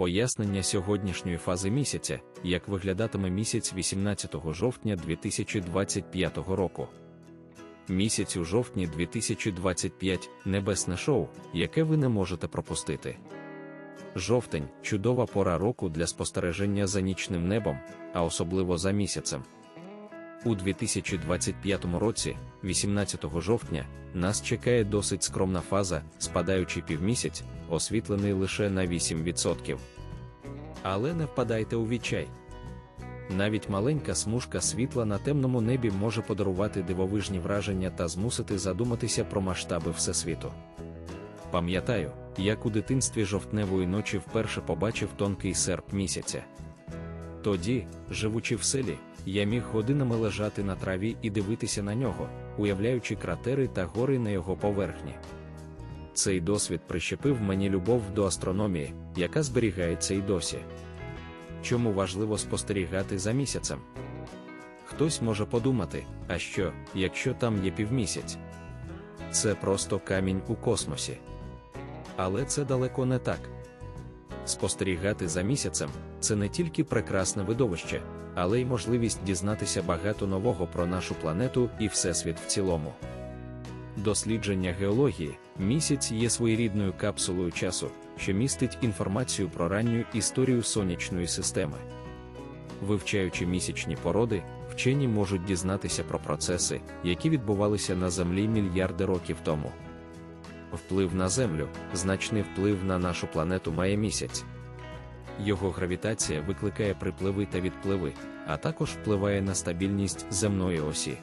Пояснення сьогоднішньої фази місяця, як виглядатиме місяць 18 жовтня 2025 року. Місяць у жовтні 2025 небесне шоу, яке ви не можете пропустити. Жовтень чудова пора року для спостереження за нічним небом, а особливо за місяцем. У 2025 році, 18 жовтня, нас чекає досить скромна фаза, спадаючий півмісяць, освітлений лише на 8%. Але не впадайте у відчай. Навіть маленька смужка світла на темному небі може подарувати дивовижні враження та змусити задуматися про масштаби Всесвіту. Пам'ятаю, як у дитинстві жовтневої ночі вперше побачив тонкий серп місяця. Тоді, живучи в селі, я міг годинами лежати на траві і дивитися на нього, уявляючи кратери та гори на його поверхні. Цей досвід прищепив мені любов до астрономії, яка зберігається й досі. Чому важливо спостерігати за місяцем? Хтось може подумати, а що, якщо там є півмісяць? Це просто камінь у космосі. Але це далеко не так. Спостерігати за місяцем це не тільки прекрасне видовище, але й можливість дізнатися багато нового про нашу планету і Всесвіт в цілому. Дослідження геології місяць є своєрідною капсулою часу, що містить інформацію про ранню історію сонячної системи. Вивчаючи місячні породи, вчені можуть дізнатися про процеси, які відбувалися на Землі мільярди років тому. Вплив на Землю, значний вплив на нашу планету має місяць. Його гравітація викликає припливи та відпливи, а також впливає на стабільність земної осі.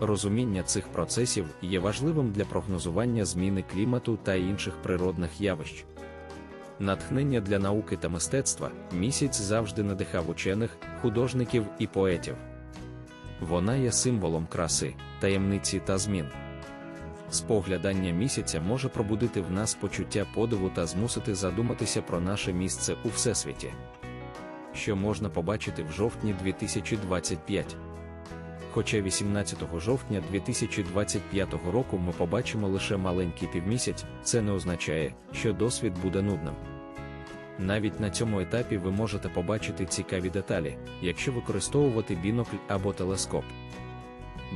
Розуміння цих процесів є важливим для прогнозування зміни клімату та інших природних явищ. Натхнення для науки та мистецтва місяць завжди надихав учених, художників і поетів. Вона є символом краси, таємниці та змін. Споглядання місяця може пробудити в нас почуття подиву та змусити задуматися про наше місце у всесвіті. Що можна побачити в жовтні 2025. Хоча 18 жовтня 2025 року ми побачимо лише маленький півмісяць, це не означає, що досвід буде нудним. Навіть на цьому етапі ви можете побачити цікаві деталі, якщо використовувати бінокль або телескоп.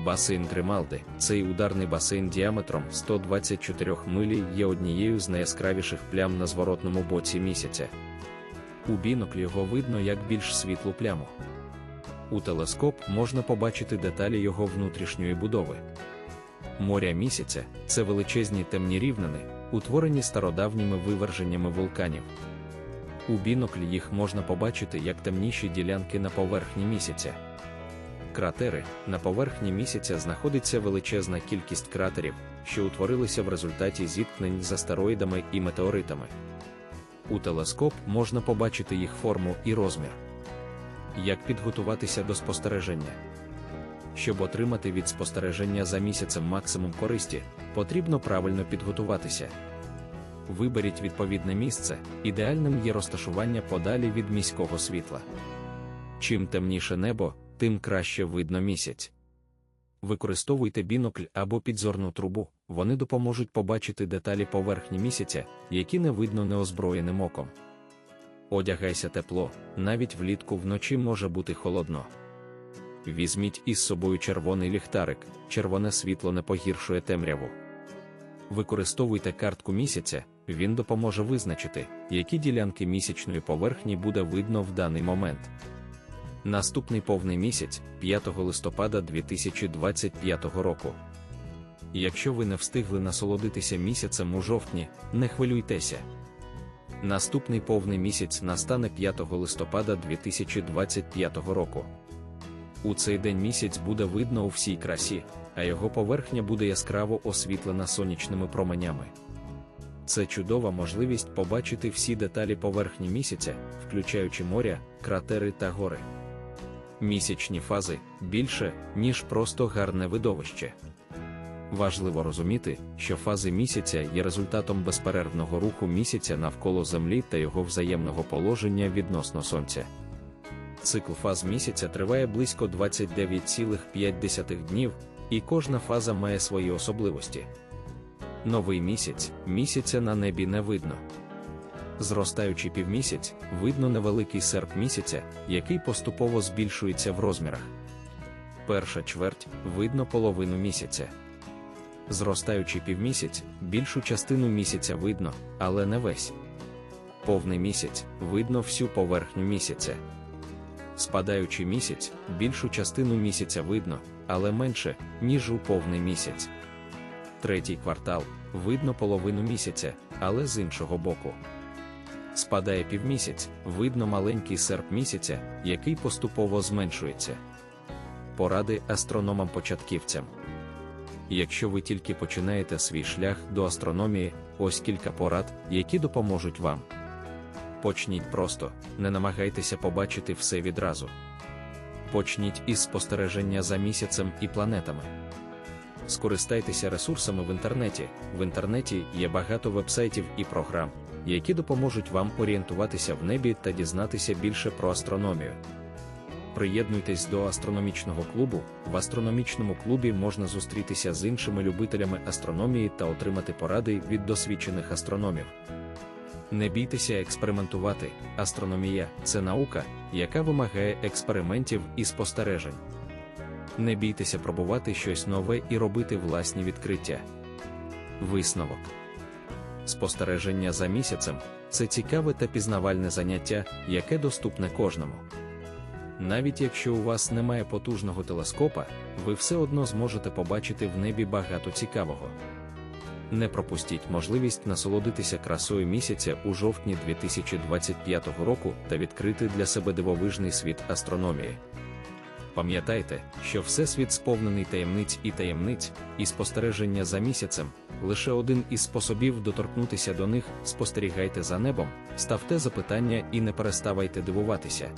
Басейн Грималди, цей ударний басейн діаметром 124 милі є однією з найяскравіших плям на зворотному боці місяця. У біноклі його видно як більш світлу пляму. У телескоп можна побачити деталі його внутрішньої будови. Моря місяця це величезні темні рівнини, утворені стародавніми виверженнями вулканів. У біноклі їх можна побачити як темніші ділянки на поверхні місяця. Кратери на поверхні місяця знаходиться величезна кількість кратерів, що утворилися в результаті зіткнень з астероїдами і метеоритами. У телескоп можна побачити їх форму і розмір. Як підготуватися до спостереження? Щоб отримати від спостереження за місяцем максимум користі, потрібно правильно підготуватися. Виберіть відповідне місце, ідеальним є розташування подалі від міського світла. Чим темніше небо, тим краще видно місяць. Використовуйте бінокль або підзорну трубу, вони допоможуть побачити деталі поверхні місяця, які не видно неозброєним оком. Одягайся тепло, навіть влітку вночі може бути холодно. Візьміть із собою червоний ліхтарик, червоне світло не погіршує темряву. Використовуйте картку місяця, він допоможе визначити, які ділянки місячної поверхні буде видно в даний момент. Наступний повний місяць 5 листопада 2025 року. Якщо ви не встигли насолодитися місяцем у жовтні, не хвилюйтеся. Наступний повний місяць настане 5 листопада 2025 року. У цей день місяць буде видно у всій красі, а його поверхня буде яскраво освітлена сонячними променями. Це чудова можливість побачити всі деталі поверхні місяця, включаючи моря, кратери та гори. Місячні фази більше, ніж просто гарне видовище. Важливо розуміти, що фази місяця є результатом безперервного руху місяця навколо Землі та його взаємного положення відносно Сонця. Цикл фаз місяця триває близько 29,5 днів, і кожна фаза має свої особливості. Новий місяць місяця на небі не видно. Зростаючий півмісяць, видно невеликий серп місяця, який поступово збільшується в розмірах. Перша чверть видно половину місяця. Зростаючий півмісяць, більшу частину місяця видно, але не весь. Повний місяць видно всю поверхню місяця. Спадаючий місяць, більшу частину місяця видно, але менше, ніж у повний місяць. Третій квартал видно половину місяця, але з іншого боку. Спадає півмісяць, видно маленький серп місяця, який поступово зменшується. Поради астрономам-початківцям. Якщо ви тільки починаєте свій шлях до астрономії, ось кілька порад, які допоможуть вам. Почніть просто, не намагайтеся побачити все відразу. Почніть із спостереження за місяцем і планетами. Скористайтеся ресурсами в інтернеті. В інтернеті є багато вебсайтів і програм, які допоможуть вам орієнтуватися в небі та дізнатися більше про астрономію. Приєднуйтесь до астрономічного клубу. В астрономічному клубі можна зустрітися з іншими любителями астрономії та отримати поради від досвідчених астрономів. Не бійтеся експериментувати. Астрономія це наука, яка вимагає експериментів і спостережень. Не бійтеся пробувати щось нове і робити власні відкриття. Висновок спостереження за місяцем це цікаве та пізнавальне заняття, яке доступне кожному. Навіть якщо у вас немає потужного телескопа, ви все одно зможете побачити в небі багато цікавого. Не пропустіть можливість насолодитися красою місяця у жовтні 2025 року та відкрити для себе дивовижний світ астрономії. Пам'ятайте, що Всесвіт сповнений таємниць і таємниць, і спостереження за місяцем лише один із способів доторкнутися до них. Спостерігайте за небом, ставте запитання і не переставайте дивуватися.